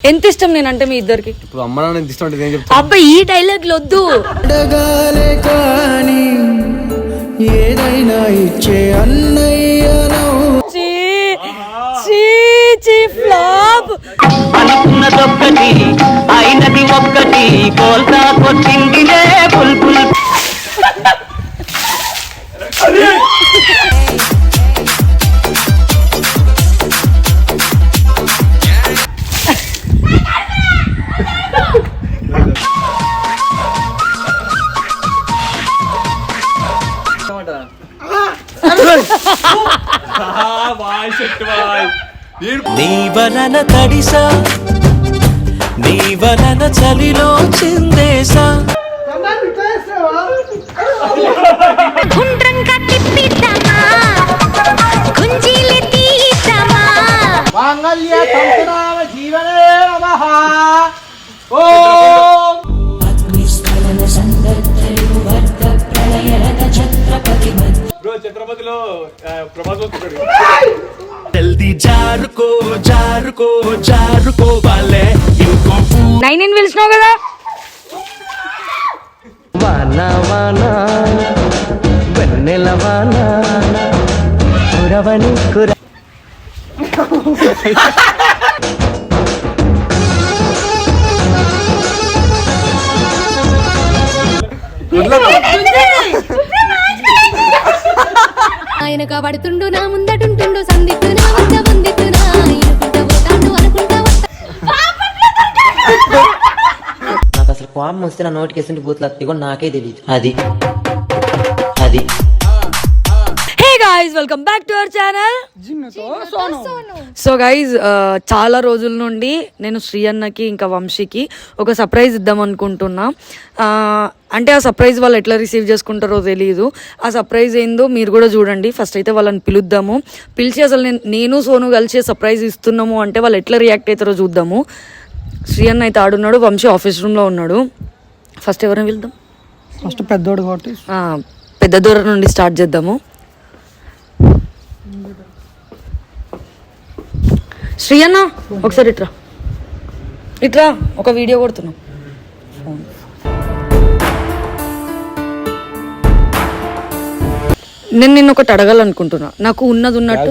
ఎంత ఇష్టం నేనంటే మీ ఇద్దరికి? ఇప్పుడు అమ్మ నాన్న ఎంత ఇష్టం అంటే ఏం చెప్తా అబ్బా ఈ డైలాగ్లు వద్దు అడగాలే కానీ ఏదైనా ఇచ్చే అన్నయ్యను చీ చీ చీ ఫ్లాప్. అనుకున్నదొక్కటి అయినది ఒక్కటి కోల్తా కొట్టిందిలే బుల్బుల్. నీ వలన తడిసా నీ వలన చలిలో చిందేసా. గుండ్రంగా తిప్పిద్దామా గుంజీలు తీద్దామా? జల్దీ జారుకో జారుకో జారుకో ఇంకో నైన్ ఇన్ పిలిచినావు కదా? వాన వాన వెన్నెల వాన కురవని కుర ఆయనగా పడుతుండు నా ముందటుంటుండు సందిట్టు నా వంద వందిట్టు నా ఇనుకుంటా పోతాండు అనుకుంటా నాకు అసలు కోపం వస్తే నా నోటికి ఎసుంటి బూతులు వస్తాయి. కూడా నాకే తెలియదు అది. అది. Guys welcome back to our channel so guys చాలా రోజుల నుండి నేను శ్రీ అన్నకి ఇంకా వంశీకి ఒక సర్ప్రైజ్ ఇద్దాం అనుకుంటున్నా. అంటే ఆ సర్ప్రైజ్ వాళ్ళు ఎట్లా రిసీవ్ చేసుకుంటారో తెలియదు ఆ సర్ప్రైజ్ ఏందో మీరు కూడా చూడండి. ఫస్ట్ అయితే వాళ్ళని పిలుద్దాము. పిలిచి అసలు నేను నేను సోను కలిసి సర్ప్రైజ్ ఇస్తున్నాము అంటే వాళ్ళు ఎట్లా రియాక్ట్ అవుతారో చూద్దాము. శ్రీ అన్న అయితే ఆడున్నాడు వంశీ ఆఫీస్ రూమ్లో ఉన్నాడు. ఫస్ట్ ఎవరిని వెళ్దాం ఫస్ట్ పెద్దోడు కాబట్టి. ఆ, పెద్ద దూరం నుండి స్టార్ట్ చేద్దాము. శ్రీ అన్న ఒకసారి ఇట్రా. ఇట్రా ఒక వీడియో కొడుతున్నాం. ఫోన్. నేను నిన్ను ఒకటి అడగాలనుకుంటున్నా. నాకు ఉన్నది ఉన్నట్టు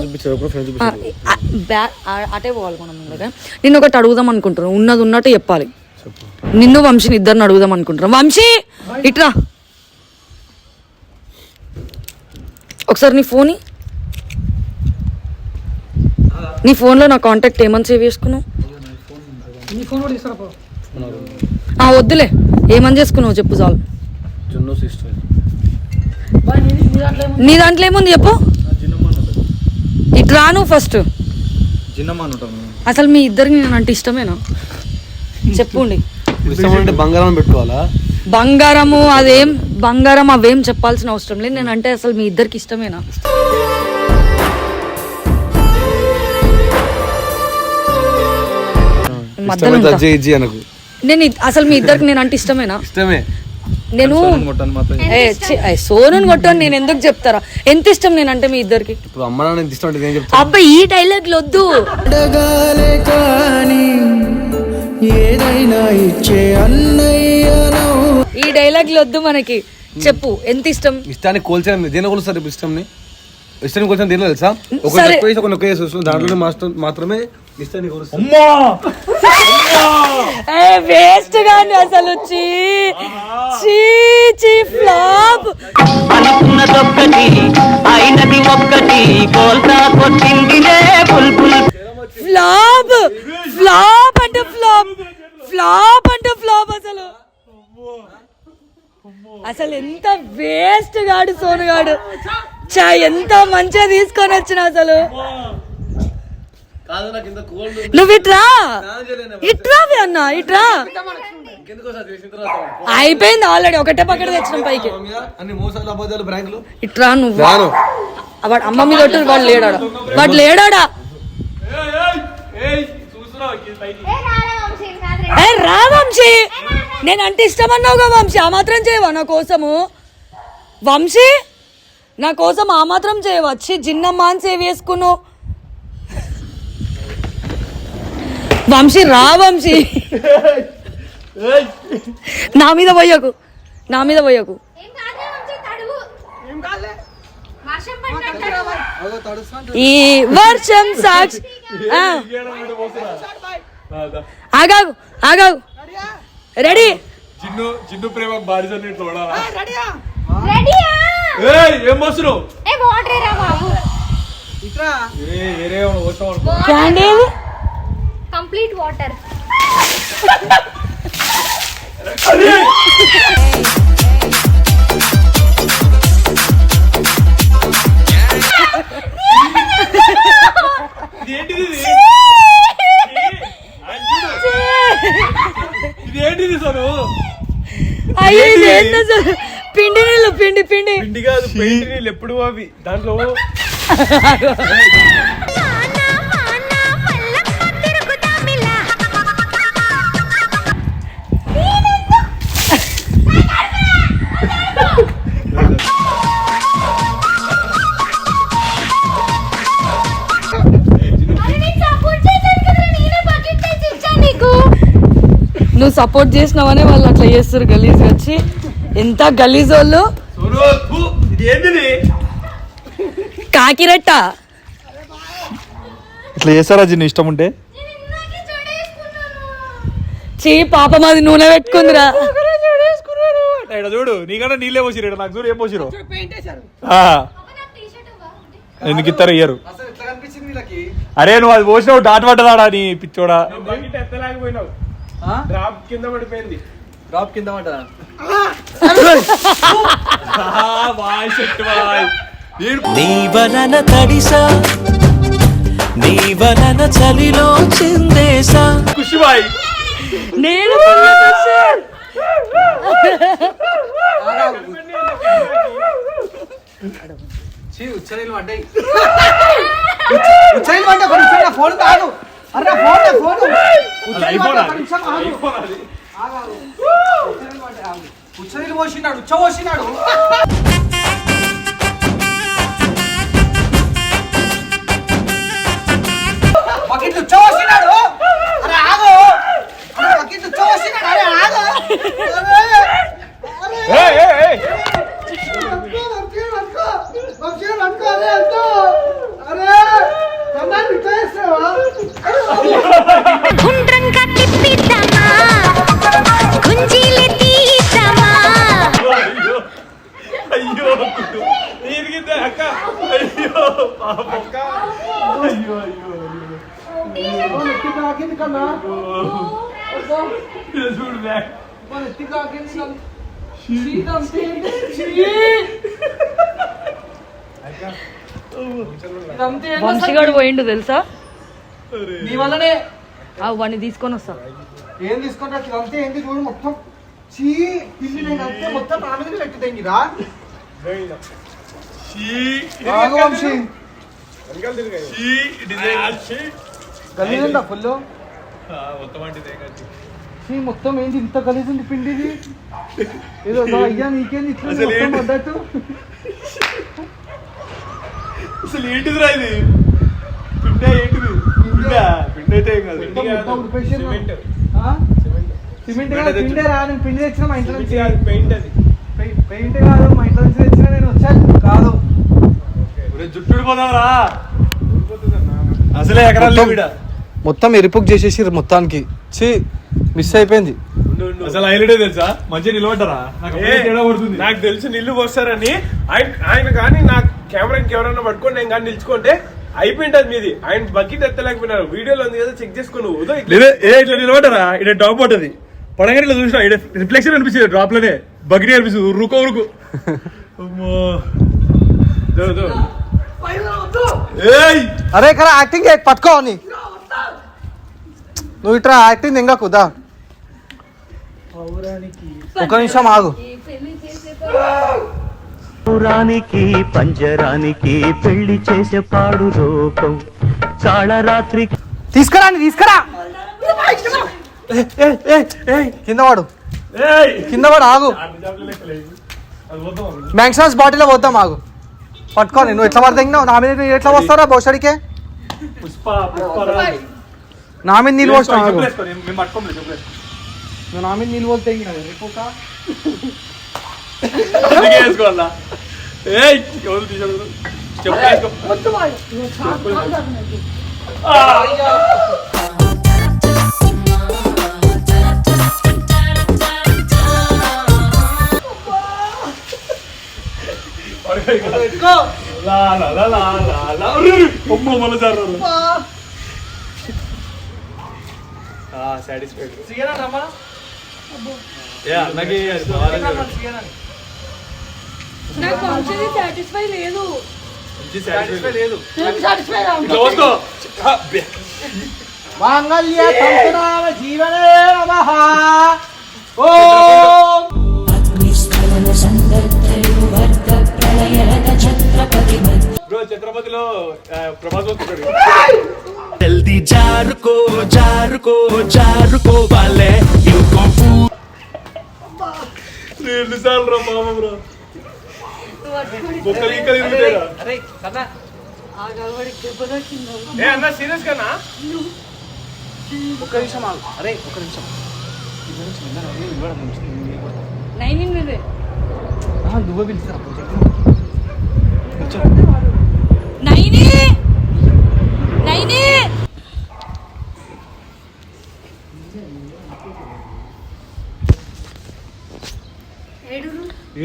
అటే పోవాలి మనం ముందుగా. నిన్ను ఒకటి అడుగుదాం అనుకుంటున్నాను ఉన్నది ఉన్నట్టు చెప్పాలి. నిన్ను వంశీని ఇద్దరిని అడుగుదాం అనుకుంటున్నాం. వంశీ ఇట్రా. ఒకసారి నీ ఫోన్. నీ ఫోన్లో నా కాంటాక్ట్ ఏమని సేవ్ చేసుకున్నావు? ఆ, వద్దులే. ఏమని చేసుకున్నావు చెప్పు చాలు. జున్నో సిస్టర్ నీ దాంట్లో ఏముంది? చెప్పు. ఇటు రాను ఫస్ట్ అసలు మీ ఇద్దరికి నేను అంటే ఇష్టమేనా? చెప్పుండి. బంగారం పెట్టుకోవాలా? బంగారము అదేం బంగారం అవేం చెప్పాల్సిన అవసరం లేదు. నేను అంటే అసలు మీ ఇద్దరికి ఇష్టమేనా? మధ్యలో నేను అసలు మీ ఇద్దరికి నేను అంటే ఇష్టమేనా? ఇష్టమే. నేను కొట్టాను మాత్రం. ఏ, ఛీ, ఏ, సోనుని కొట్టాను నేను ఎందుకు చెప్తారా? ఎంత ఇష్టం మీ ఇద్దరికి? ఇష్టం అంటే ఏం చెప్తా అబ్బా ఈ డైలాగ్లు వద్దు. అడగాలే కానీ ఏదైనా ఇచ్చే అన్నయ్యను ఈ డైలాగ్లు వద్దు మనకి. చెప్పు ఎంత ఇష్టం? ఇష్టాన్ని కోల్చాను దేని కొలుస్తారు ఇష్టంని? ఇష్టాన్ని కోల్చాను దేనిలో తెలుసా? ఒక దాంట్లో మాత్రం మాత్రమే వేస్ట్ గాని అసలు చీ! చీ చీ ఫ్లాప్ అనుకున్నదొక్కటి అయినది ఒక్కటి కోల్తా కొట్టిందిలే బుల్బుల్. ఫ్లాప్ ఫ్లాప్ అంటే ఫ్లాప్ ఫ్లాప్ అంటే ఫ్లాప్ అసలు! అసలు ఎంత వేస్ట్ గాడు సోను గాడు చా ఎంత మంచిగా తీసుకొని వచ్చిన అసలు! నువ్వు ఇట్రా? ఇట్రా అన్న ఇట్రా? అయిపోయింది ఆల్రెడీ ఒకటే పక్కన తెచ్చినాం పైకి. అన్ని మోసాలు అబద్ధాలు బ్రాంకులు. ఇట్రా నువ్వు? వాడు అమ్మ మీద వాడు లేడాడా? వాడు లేడాడా? ఏ రా వంశీ నేను అంటే ఇష్టమన్నావుగా వంశీ ఆ మాత్రం చేయవా నా కోసము? వంశీ నా కోసం ఆ మాత్రం చేయవా? వచ్చి జిన్నమ్మ అని సేవ్ చేసుకున్నావు. వంశీ రా వంశీ. నా మీద పోయకు నా మీద పోయకు. ఈ వర్షం సాక్షి ఆ. ఆగాగు ఆగాగు. రెడీ. చిన్ను చిన్ను ప్రేమ బారిజ చూడాలా రెడీయా? ఏం వస్తున్నావు ఏ వాటర్ రా బాబు వేరే వస్తాం క్యాండీ కంప్లీట్ వాటర్. సరు? అయ్యో? పిండి నీళ్ళు పిండి పిండి. పిండి కాదు పెయింట్ నీళ్ళు ఎప్పుడు అవి? దాంట్లో సపోర్ట్ చేసినావనే వాళ్ళు అట్లా చేస్తారు గలీజ్ వచ్చి. ఎంత గలీజ్ వాళ్ళు? కాకిరెట్ట. ఇట్లా చేస్తారా జిన్ను? ఇష్టం ఉంటే? చీ పాపం అది నూనె పెట్టుకుందిరా. చూడు నీకన్నా నీళ్ళే పోసిరు నాకు చూడు ఏం పోసిరు ఎందుకు ఇస్తారు ఇయ్యరు? అరే నువ్వు అది పోసినావు డాట్ పడ్డదాడా నీ పిచ్చోడా? ఎత్తలేకపోయినావు. డ్రాప్ కింద పడిపోయింది. డ్రాప్ కింద బాయ్ నీ వలన తడిసా నీ వలన చలిలో చిందేసా. ఖుషి బాయ్ నేను ఉచ్చరీలు పడ్డాయి. ఉచ్చరీలు పడ్డా ఫోన్ కాదు అరే ఫోన్ ఫోన్. ఉచ్చరీలు పోసినాడు ఉచ్చ పోసినాడు వంశీగాడు పోయిండు తెలుసా? నీ వల్లనే. ఆ వాడిని తీసుకొని వస్తా. ఏం తీసుకుంటా ఏంటి చూడు మొత్తం. చీ పిల్లి నేను అంతే మొత్తం నా మీద పెట్టింది రా గలీజుందా ఫుల్ మొత్తం మొత్తం ఏంటి ఇంత గలీజుంది పిండిది? ఏదో నా అయ్యా నీకేంది ఇట్లా అసలు మొత్తం? పడ్డట్టు అసలు ఏంటిదిరా ఇది? పిండే ఏంటిది? పిండా? పిండి అయితే ఏం కాదు. సిమెంట్. ఆ? సిమెంట్. కాదు పిండే రా నేను పిండి తెచ్చిన మా ఇంట్లో నుంచి. పెయింట్ అది. పెయి- పెయింట్ కాదు మా ఇంట్లో నుంచి తెచ్చిన నేను వచ్చాను కాదు. ఒరే జుట్టు పోదావరా అసలే ఎకరాలు మొత్తం- ఎరుపుకు చేసేసి మొత్తానికి. చీ మిస్ అయిపోయింది. అసలు హైలైట్ తెలుసా? మంచిగా నిలబడ్డారా? నాకు తెలిసి నిల్లు పోస్తారని ఆయన ఆయన కానీ నాకు కెమెరా ఇంకెవరన్నా పట్టుకొని నేను కానీ నిల్చుకుంటే అయిపోయింటది మీది. ఆయన బకెట్ ఎత్తలేకపోయినారు. వీడియోలో ఉంది కదా చెక్ చేసుకుని నువ్వు ఇట్లా ఏ ఇట్లా నిలబడ్డారా? ఇక్కడ డ్రాప్ పడంగా ఇట్లా చూసినా ఇక్కడ రిఫ్లెక్షన్ అనిపించింది డ్రాప్లోనే. బకెట్ అనిపిస్తుంది ఉరుకో ఉరుకు. అమ్మో. అరే ఇక్కడ యాక్టింగ్ పట్టుకో అని నువ్వు ఇట్లా యాక్టింగ్ ఇంకా కుదా ఒక నిమిషం ఆగు. పురానికి పంజరానికి పెళ్ళి చేసే పాడు రూపం తీసుకురా నీ తీసుకురా. ఏ, కింద వాడు కింద వాడు ఆగు. మ్యాక్సిమస్ బాటిల్లో పోతాం ఆగు. పట్టుకోని నువ్వు ఎట్లా పడతావు నా మీద నువ్వు ఎట్లా వస్తారా బోసడికే పుష్ప పుష్ప రాజు. నా మీద నీళ్ళు పోసిన చెప్పులు వేసుకో, నేను- మేము పట్టుకోండి చెప్పులు వేసుకో. నువ్వు నా మీద నీళ్ళు పోతే ఇంక నాకు వంశీ సాటిస్ఫై లేదు. మాంగళ్య తంతునామ జీవనే నమః ఓం ఛత్రపతిలో ప్రభాస్ జల్దీ జారుకో జారుకో జారుకో వాలే రెండు సార్లు రా మామ బ్రో? బొక్కలు ఇంకా తిరుగుతాయిరా అరే కన్నా. ఏ అన్న సీరియస్ గానా? ఒక్క నిమిషం ఆగు. అరే ఒక్క నిమిషం. నైన్ ఇన్ నువ్వే. పిలుస్తా నైని నైని!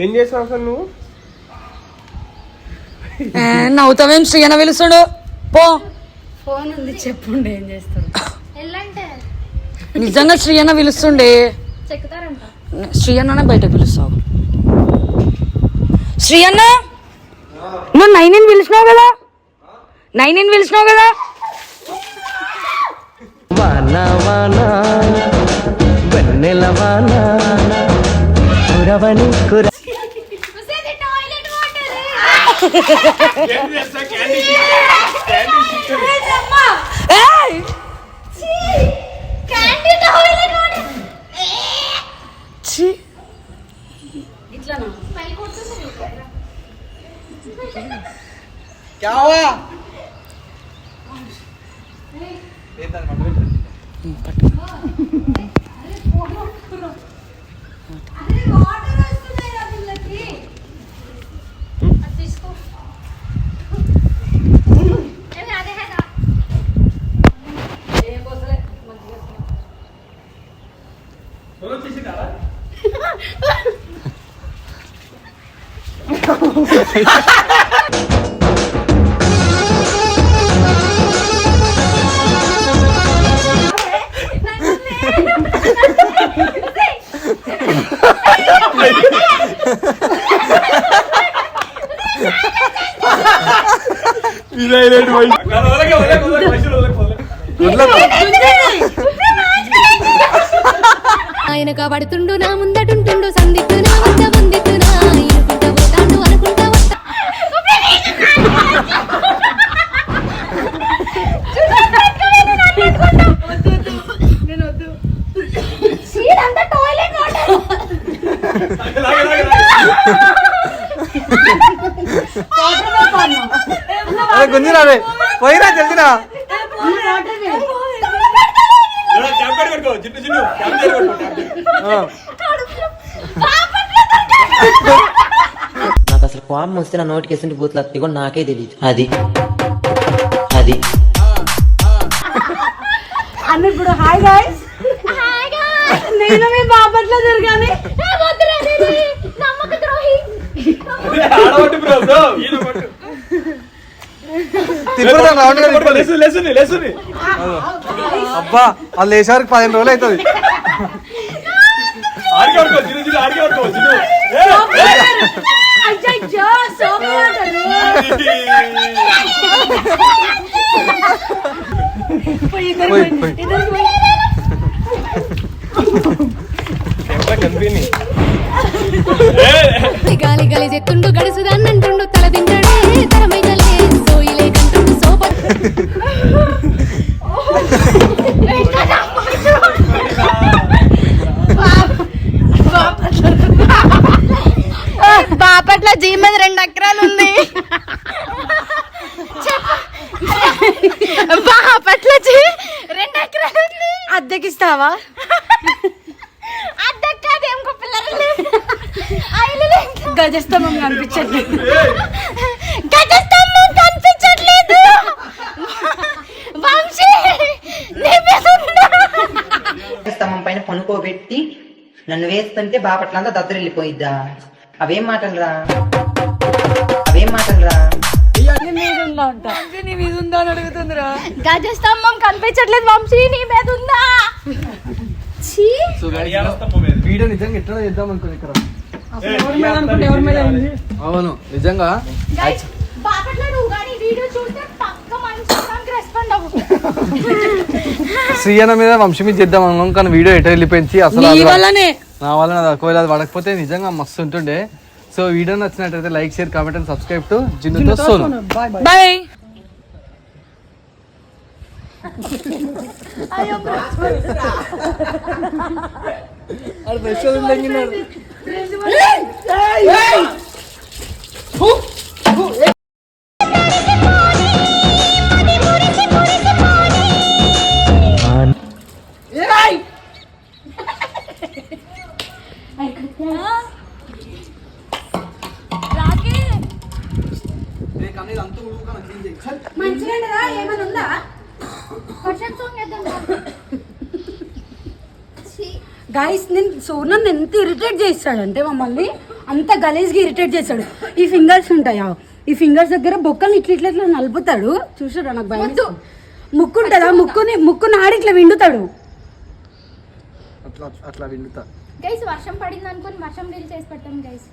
ఏం చేసావు అసలు నువ్వు? నవ్వుతావేం శ్రీయన పిలుస్తాడు? పో. ఫోన్ ఉంది చెప్పుండే ఏం చేస్తారు ఎల్లంటే? నిజంగా శ్రీయన్న పిలుస్తుండే? శ్రీయన్ననే బయట పిలుస్తావు. శ్రీయన్న! నువ్వు నైన్ పిలిచినావు కదా? నైన్ పిలిచినావు కదా? వాన వాన వెన్నెల వాన. కురవని కుర టాయిలెట్ వాటర్ వదలకే ఆయన కాబడుతుండు నా ముందటుంటుండు సందిత్తు క్యాప్ కట్ కట్టుకో నాకు అసలు కోపం వస్తే నా నోటికి ఎసుంటి బూతులు వస్తాయి. కూడా నాకే తెలియదు అది. అది. అన్న ఇప్పుడు హాయ్ గాయ్స్. నేను మీ బాపట్లో తిరగాలి నమ్మక ద్రోహి ఆడబట్టి బ్రో బ్రో ఈయన పట్టు తిప్పుతా అబ్బా వాళ్ళు వేసేవారికి పదిహేను రోజులు అవుతుంది. గాలి గాలి చెత్తుండు గడుసుదాన్నంటుండు తల తింటాడే తరమైన బాపట్ల జీ మీద రెండు ఎకరాలు ఉంది. బాపట్ల జీ రెండు ఎకరాలు అద్దెకిస్తావా? అద్దెక్కది. గజస్తంభం కనిపించట్లేదు గజస్తంభం కనిపించట్లేదు వంశీ నీ మీద ఉందా? స్తంభం పైన పనుకోబెట్టి నన్ను వేస్తుంటే బాపట్లంతా దద్దరిల్లిపోయిద్దా? అవేం మాటలురా? అవేం మాటలురా? నీ మీద ఉందా అని అడుగుతుందిరా. గజస్తంభం కనిపించట్లేదు వంశీ నీ మీద ఉందా? ఛీ. వీడియో నిజంగా ఎట్లా చేద్దాం అనుకుని ఇక్కడ? అవును నిజంగా. గైస్ బాపట్ల నువ్వు శ్రీయన మీద వంశీ మీద చేద్దాం అనుకున్నాం కానీ వీడియో ఎట వెళ్ళిపోయింది అసలు నీ అది వల్లనే. నా వల్ల నాది ఒకవేళ అది పడకపోతే నిజంగా మస్తు ఉంటుండే. సో వీడియో నచ్చినట్టయితే like share comment and subscribe to జిన్నుతో Sonu. Bye మంచిగా ఏమైనా ఉందా? వర్షం సాంగ్ వేద్దాం ఛీ. గైస్ నేను సోనన్ ఎంత ఇరిటేట్ చేస్తాడంటే మమ్మల్ని అంత గలీజ్గా ఇరిటేట్ చేస్తాడు. ఈ ఫింగర్స్ ఉంటాయా? ఈ ఫింగర్స్ దగ్గర బొక్కల్ని ఇట్లా ఇట్లా ఇట్లా నలుపుతాడు. చూసాడు నాకు భయం. ముక్కు ఉంటుందా? ముక్కుని ముక్కు నాడి ఇట్లా విండుతాడు. అట్లా అట్లా విండుతా. గైస్ వర్షం పడింది అనుకుని వర్షం రీల్ చేసి పెట్టాం గైస్